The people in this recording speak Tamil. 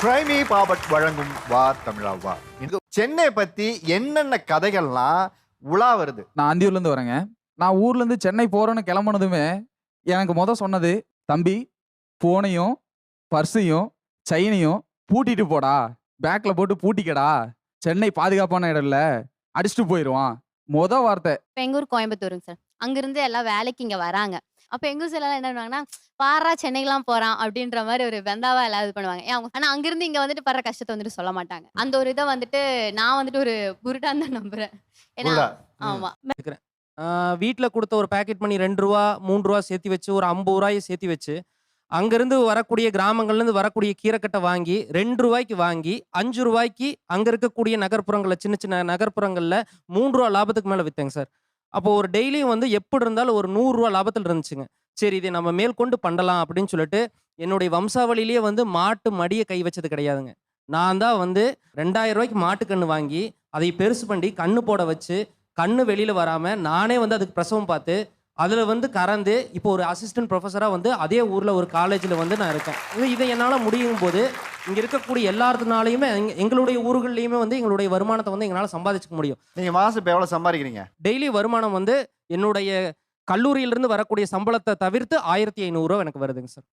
பிரைமி பாபட் வழங்கும் வா தமிழா வா. இங்க சென்னை பத்தி என்னென்ன கதைகள்லாம் உலா வருது? நான் அந்தியூர்லேருந்து வரேங்க. நான் ஊர்லேருந்து சென்னை போகிறேன்னு கிளம்புனதுமே எனக்கு முத சொன்னது தம்பி ஃபோனையும் பர்ஸையும் செயினையும் பூட்டிட்டு போடா. பேக்கில் போட்டு பூட்டிக்கடா. சென்னை பாதுகாப்பான இடம் இல்லை. அடிச்சுட்டு போயிடுவான் முத வார்த்தை. இப்போ எங்கள் ஊர் கோயம்புத்தூருங்க சார். அங்கிருந்து எல்லாம் வேலைக்கு இங்கே வராங்க. அப்போ எங்கள் ஊர் எல்லாம் என்ன பண்ணுவாங்கன்னா பாரா சென்னைக்கெல்லாம் போகிறான் அப்படின்ற மாதிரி ஒரு வெந்தாவா எல்லாம் இது பண்ணுவாங்க. ஏன் அவங்க ஆனால் அங்கிருந்து இங்கே வந்துட்டு படுற கஷ்டத்தை வந்துட்டு சொல்ல மாட்டாங்க. அந்த ஒரு இதை வந்துட்டு நான் வந்துட்டு ஒரு குருடான்னு தான் நம்புறேன். ஏன்னா புரியுதா? ம். ஆமாம் வீட்டில் கொடுத்த ஒரு பேக்கெட் பண்ணி ரெண்டு ரூபா மூணு ரூபா சேர்த்து வச்சு ஒரு ஐம்பது ரூபாயை சேர்த்து வச்சு அங்கேருந்து வரக்கூடிய கிராமங்கள்லேருந்து வரக்கூடிய கீரைக்கட்டை வாங்கி ரெண்டு ரூபாய்க்கு வாங்கி அஞ்சு ரூபாய்க்கு அங்கே இருக்கக்கூடிய நகர்ப்புறங்களில் சின்ன சின்ன நகர்ப்புறங்களில் மூணு ரூபா லாபத்துக்கு மேலே விற்றேங்க சார். அப்போ ஒரு டெய்லியும் வந்து எப்படி இருந்தாலும் ஒரு நூறுரூவா லாபத்தில் இருந்துச்சுங்க. சரி இதை நம்ம மேற்கொண்டு பண்ணலாம் அப்படின்னு சொல்லிட்டு என்னுடைய வம்சாவளியிலேயே வந்து மாட்டு மடியை கை வச்சது கிடையாதுங்க. நான் தான் வந்து ரெண்டாயிரம் ரூபாய்க்கு மாட்டுக்கன்று வாங்கி அதை பெருசு பண்ணி கண்ணு போட வச்சு கண்ணு வெளியில் வராமல் நானே வந்து அதுக்கு பிரசவம் பார்த்து அதில் வந்து கறந்து இப்போ ஒரு அசிஸ்டன்ட் ப்ரொஃபஸராக வந்து அதே ஊரில் ஒரு காலேஜில் வந்து நான் இருக்கேன். இது இதை என்னால் முடியும் போது இங்க இருக்கக்கூடிய எல்லாத்துனாலையுமே எங்க- எங்களுடைய ஊர்கள்லயுமே வந்து எங்களுடைய வருமானத்தை வந்து எங்களால சம்பாதிச்சுக்க முடியும். நீங்க மாசம் இப்ப எவ்வளவு சம்பாதிக்கிறீங்க? டெய்லி வருமானம் வந்து என்னுடைய கல்லூரியிலிருந்து வரக்கூடிய சம்பளத்தை தவிர்த்து ஆயிரத்தி ஐநூறுரூவா எனக்கு வருதுங்க சார்.